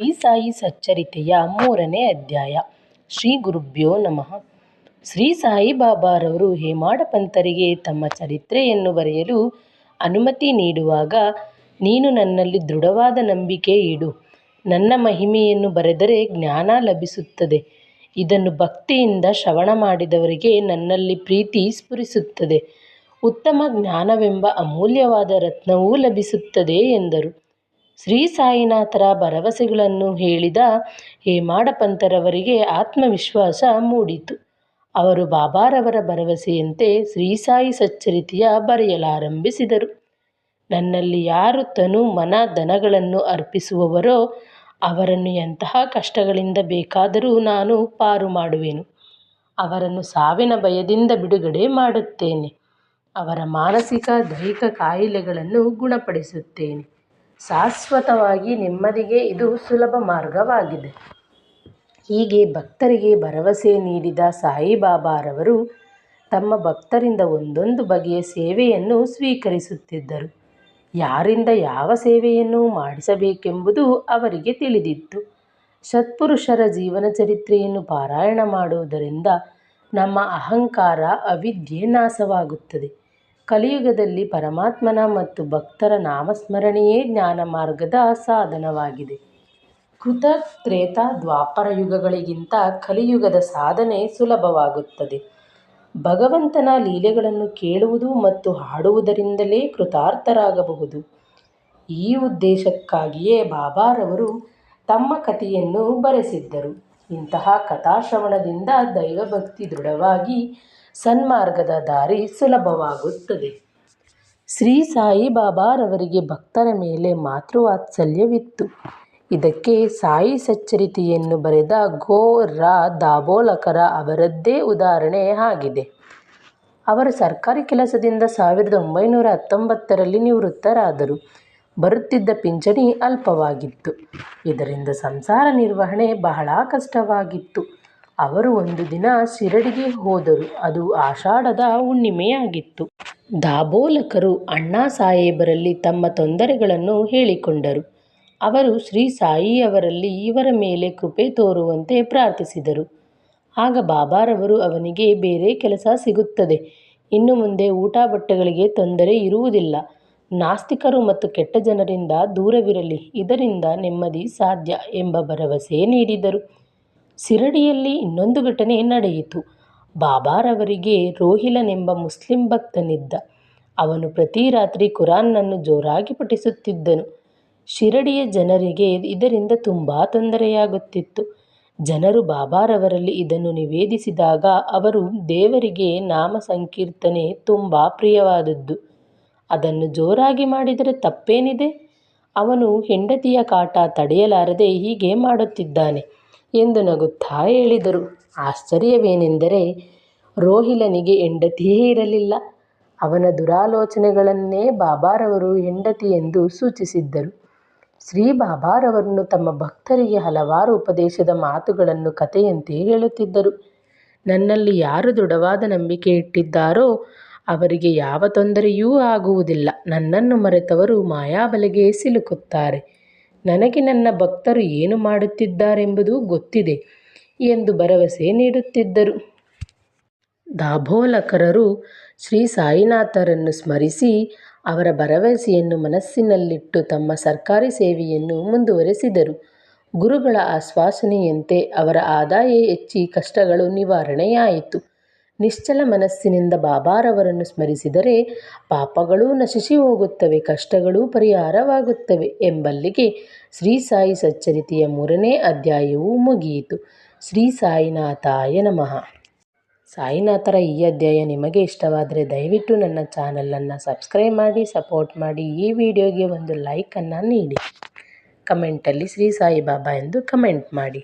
ಶ್ರೀ ಸಾಯಿ ಸಚ್ಚರಿತೆಯ ಮೂರನೇ ಅಧ್ಯಾಯ. ಶ್ರೀ ಗುರುಭ್ಯೋ ನಮಃ. ಶ್ರೀ ಸಾಯಿಬಾಬಾರವರು ಹೇಮಾಡ ಪಂತರಿಗೆ ತಮ್ಮ ಚರಿತ್ರೆಯನ್ನು ಬರೆಯಲು ಅನುಮತಿ ನೀಡುವಾಗ, ನೀನು ನನ್ನಲ್ಲಿ ದೃಢವಾದ ನಂಬಿಕೆ ಇಡು. ನನ್ನ ಮಹಿಮೆಯನ್ನು ಬರೆದರೆ ಜ್ಞಾನ ಲಭಿಸುತ್ತದೆ. ಇದನ್ನು ಭಕ್ತಿಯಿಂದ ಶ್ರವಣ ಮಾಡಿದವರಿಗೆ ನನ್ನಲ್ಲಿ ಪ್ರೀತಿ ಸ್ಫುರಿಸುತ್ತದೆ. ಉತ್ತಮ ಜ್ಞಾನವೆಂಬ ಅಮೂಲ್ಯವಾದ ರತ್ನವೂ ಲಭಿಸುತ್ತದೆ ಎಂದರು. ಶ್ರೀ ಸಾಯಿನಾಥರ ಭರವಸೆಗಳನ್ನು ಹೇಳಿದ ಹೇಮಾಡ ಪಂತರವರಿಗೆ ಆತ್ಮವಿಶ್ವಾಸ ಮೂಡಿತು. ಅವರು ಬಾಬಾರವರ ಭರವಸೆಯಂತೆ ಶ್ರೀ ಸಾಯಿ ಸಚ್ಚರಿತೆಯ ಬರೆಯಲಾರಂಭಿಸಿದರು. ನನ್ನಲ್ಲಿ ಯಾರು ತನು ಮನ ದನಗಳನ್ನು ಅರ್ಪಿಸುವವರೋ ಅವರನ್ನು ಎಂತಹ ಕಷ್ಟಗಳಿಂದ ಬೇಕಾದರೂ ನಾನು ಪಾರು ಮಾಡುವೆನು. ಅವರನ್ನು ಸಾವಿನ ಭಯದಿಂದ ಬಿಡುಗಡೆ ಮಾಡುತ್ತೇನೆ. ಅವರ ಮಾನಸಿಕ ದೈಹಿಕ ಕಾಯಿಲೆಗಳನ್ನು ಗುಣಪಡಿಸುತ್ತೇನೆ. ಶಾಶ್ವತವಾಗಿ ನೆಮ್ಮದಿಗೆ ಇದು ಸುಲಭ ಮಾರ್ಗವಾಗಿದೆ. ಹೀಗೆ ಭಕ್ತರಿಗೆ ಭರವಸೆ ನೀಡಿದ ಸಾಯಿಬಾಬಾರವರು ತಮ್ಮ ಭಕ್ತರಿಂದ ಒಂದೊಂದು ಬಗೆಯ ಸೇವೆಯನ್ನು ಸ್ವೀಕರಿಸುತ್ತಿದ್ದರು. ಯಾರಿಂದ ಯಾವ ಸೇವೆಯನ್ನು ಮಾಡಿಸಬೇಕೆಂಬುದು ಅವರಿಗೆ ತಿಳಿದಿತ್ತು. ಸತ್ಪುರುಷರ ಜೀವನ ಚರಿತ್ರೆಯನ್ನು ಪಾರಾಯಣ ಮಾಡುವುದರಿಂದ ನಮ್ಮ ಅಹಂಕಾರ ಅವಿದ್ಯೆ ನಾಶವಾಗುತ್ತದೆ. ಕಲಿಯುಗದಲ್ಲಿ ಪರಮಾತ್ಮನ ಮತ್ತು ಭಕ್ತರ ನಾಮಸ್ಮರಣೆಯೇ ಜ್ಞಾನ ಮಾರ್ಗದ ಸಾಧನವಾಗಿದೆ. ಕೃತ ತ್ರೇತ ದ್ವಾಪರ ಯುಗಗಳಿಗಿಂತ ಕಲಿಯುಗದ ಸಾಧನೆ ಸುಲಭವಾಗುತ್ತದೆ. ಭಗವಂತನ ಲೀಲೆಗಳನ್ನು ಕೇಳುವುದು ಮತ್ತು ಹಾಡುವುದರಿಂದಲೇ ಕೃತಾರ್ಥರಾಗಬಹುದು. ಈ ಉದ್ದೇಶಕ್ಕಾಗಿಯೇ ಬಾಬಾರವರು ತಮ್ಮ ಕಥೆಯನ್ನು ಬರೆಸಿದ್ದರು. ಇಂತಹ ಕಥಾಶ್ರವಣದಿಂದ ದೈವಭಕ್ತಿ ದೃಢವಾಗಿ ಸನ್ಮಾರ್ಗದ ದಾರಿ ಸುಲಭವಾಗುತ್ತದೆ. ಶ್ರೀ ಸಾಯಿಬಾಬಾರವರಿಗೆ ಭಕ್ತರ ಮೇಲೆ ಮಾತೃವಾತ್ಸಲ್ಯವಿತ್ತು ಇದಕ್ಕೆ ಸಾಯಿ ಸಚ್ಚರಿತೆಯನ್ನು ಬರೆದ ಗೋ ರಾ ದಾಬೋಲಕರ ಅವರದ್ದೇ ಉದಾಹರಣೆ ಆಗಿದೆ. ಅವರು ಸರ್ಕಾರಿ ಕೆಲಸದಿಂದ ಸಾವಿರದ ಒಂಬೈನೂರ ಹತ್ತೊಂಬತ್ತರಲ್ಲಿ ನಿವೃತ್ತರಾದರು. ಬರುತ್ತಿದ್ದ ಪಿಂಚಣಿ ಅಲ್ಪವಾಗಿತ್ತು. ಇದರಿಂದ ಸಂಸಾರ ನಿರ್ವಹಣೆ ಬಹಳ ಕಷ್ಟವಾಗಿತ್ತು. ಅವರು ಒಂದು ದಿನ ಶಿರಡಿಗೆ ಹೋದರು. ಅದು ಆಷಾಢದ ಹುಣ್ಣಿಮೆಯಾಗಿತ್ತು. ದಾಬೋಲಕರು ಅಣ್ಣಾ ಸಾಹೇಬರಲ್ಲಿ ತಮ್ಮ ತೊಂದರೆಗಳನ್ನು ಹೇಳಿಕೊಂಡರು. ಅವರು ಶ್ರೀ ಸಾಯಿಯವರಲ್ಲಿ ಇವರ ಮೇಲೆ ಕೃಪೆ ತೋರುವಂತೆ ಪ್ರಾರ್ಥಿಸಿದರು. ಆಗ ಬಾಬಾರವರು ಅವನಿಗೆ, ಬೇರೆ ಕೆಲಸ ಸಿಗುತ್ತದೆ. ಇನ್ನು ಮುಂದೆ ಊಟ ಬಟ್ಟೆಗಳಿಗೆ ತೊಂದರೆ ಇರುವುದಿಲ್ಲ. ನಾಸ್ತಿಕರು ಮತ್ತು ಕೆಟ್ಟ ಜನರಿಂದ ದೂರವಿರಲಿ. ಇದರಿಂದ ನೆಮ್ಮದಿ ಸಾಧ್ಯ ಎಂಬ ಭರವಸೆ ನೀಡಿದರು. ಶಿರಡಿಯಲ್ಲಿ ಇನ್ನೊಂದು ಘಟನೆ ನಡೆಯಿತು. ಬಾಬಾರವರಿಗೆ ರೋಹಿಲನೆಂಬ ಮುಸ್ಲಿಂ ಭಕ್ತನಿದ್ದ. ಅವನು ಪ್ರತಿ ರಾತ್ರಿ ಕುರಾನ್ನನ್ನು ಜೋರಾಗಿ ಪಠಿಸುತ್ತಿದ್ದನು. ಶಿರಡಿಯ ಜನರಿಗೆ ಇದರಿಂದ ತುಂಬ ತೊಂದರೆಯಾಗುತ್ತಿತ್ತು. ಜನರು ಬಾಬಾರವರಲ್ಲಿ ಇದನ್ನು ನಿವೇದಿಸಿದಾಗ ಅವರು ದೇವರಿಗೆ ನಾಮ ಸಂಕೀರ್ತನೆ ತುಂಬ ಪ್ರಿಯವಾದದ್ದು. ಅದನ್ನು ಜೋರಾಗಿ ಮಾಡಿದರೆ ತಪ್ಪೇನಿದೆ? ಅವನು ಹೆಂಡತಿಯ ಕಾಟ ತಡೆಯಲಾರದೆ ಹೀಗೆ ಮಾಡುತ್ತಿದ್ದಾನೆ. ಎಂದು ನಗುತ್ತಾ ಹೇಳಿದರು. ಆಶ್ಚರ್ಯವೇನೆಂದರೆ ರೋಹಿಲನಿಗೆ ಹೆಂಡತಿಯೇ ಇರಲಿಲ್ಲ. ಅವನ ದುರಾಲೋಚನೆಗಳನ್ನೇ ಬಾಬಾರವರು ಹೆಂಡತಿ ಎಂದು ಸೂಚಿಸಿದ್ದರು. ಶ್ರೀ ಬಾಬಾರವರನ್ನು ತಮ್ಮ ಭಕ್ತರಿಗೆ ಹಲವಾರು ಉಪದೇಶದ ಮಾತುಗಳನ್ನು ಕಥೆಯಂತೆ ಹೇಳುತ್ತಿದ್ದರು. ನನ್ನಲ್ಲಿ ಯಾರು ದೃಢವಾದ ನಂಬಿಕೆ ಇಟ್ಟಿದ್ದಾರೋ ಅವರಿಗೆ ಯಾವ ತೊಂದರೆಯೂ ಆಗುವುದಿಲ್ಲ. ನನ್ನನ್ನು ಮರೆತವರು ಮಾಯಾಬಲೆಗೆ ಸಿಲುಕುತ್ತಾರೆ. ನನಗೆ ನನ್ನ ಭಕ್ತರು ಏನು ಮಾಡುತ್ತಿದ್ದಾರೆಂಬುದು ಗೊತ್ತಿದೆ ಎಂದು ಭರವಸೆ ನೀಡುತ್ತಿದ್ದರು. ದಾಭೋಲಕರರು ಶ್ರೀ ಸಾಯಿನಾಥರನ್ನು ಸ್ಮರಿಸಿ ಅವರ ಭರವಸೆಯನ್ನು ಮನಸ್ಸಿನಲ್ಲಿಟ್ಟು ತಮ್ಮ ಸರ್ಕಾರಿ ಸೇವೆಯನ್ನು ಮುಂದುವರೆಸಿದರು. ಗುರುಗಳ ಆಶ್ವಾಸನೆಯಂತೆ ಅವರ ಆದಾಯ ಹೆಚ್ಚಿ ಕಷ್ಟಗಳು ನಿವಾರಣೆಯಾಯಿತು. ನಿಶ್ಚಲ ಮನಸ್ಸಿನಿಂದ ಬಾಬಾರವರನ್ನು ಸ್ಮರಿಸಿದರೆ ಪಾಪಗಳೂ ನಶಿಸಿ ಹೋಗುತ್ತವೆ, ಕಷ್ಟಗಳೂ ಪರಿಹಾರವಾಗುತ್ತವೆ ಎಂಬಲ್ಲಿಗೆ ಶ್ರೀ ಸಾಯಿ ಸಚ್ಚರಿತೆಯ ಮೂರನೇ ಅಧ್ಯಾಯವು ಮುಗಿಯಿತು. ಶ್ರೀ ಸಾಯಿನಾಥಾಯ ನಮಃ. ಸಾಯಿನಾಥರ ಈ ಅಧ್ಯಾಯ ನಿಮಗೆ ಇಷ್ಟವಾದರೆ ದಯವಿಟ್ಟು ನನ್ನ ಚಾನಲನ್ನು ಸಬ್ಸ್ಕ್ರೈಬ್ ಮಾಡಿ, ಸಪೋರ್ಟ್ ಮಾಡಿ, ಈ ವಿಡಿಯೋಗೆ ಒಂದು ಲೈಕನ್ನು ನೀಡಿ. ಕಮೆಂಟಲ್ಲಿ ಶ್ರೀ ಸಾಯಿಬಾಬಾ ಎಂದು ಕಮೆಂಟ್ ಮಾಡಿ.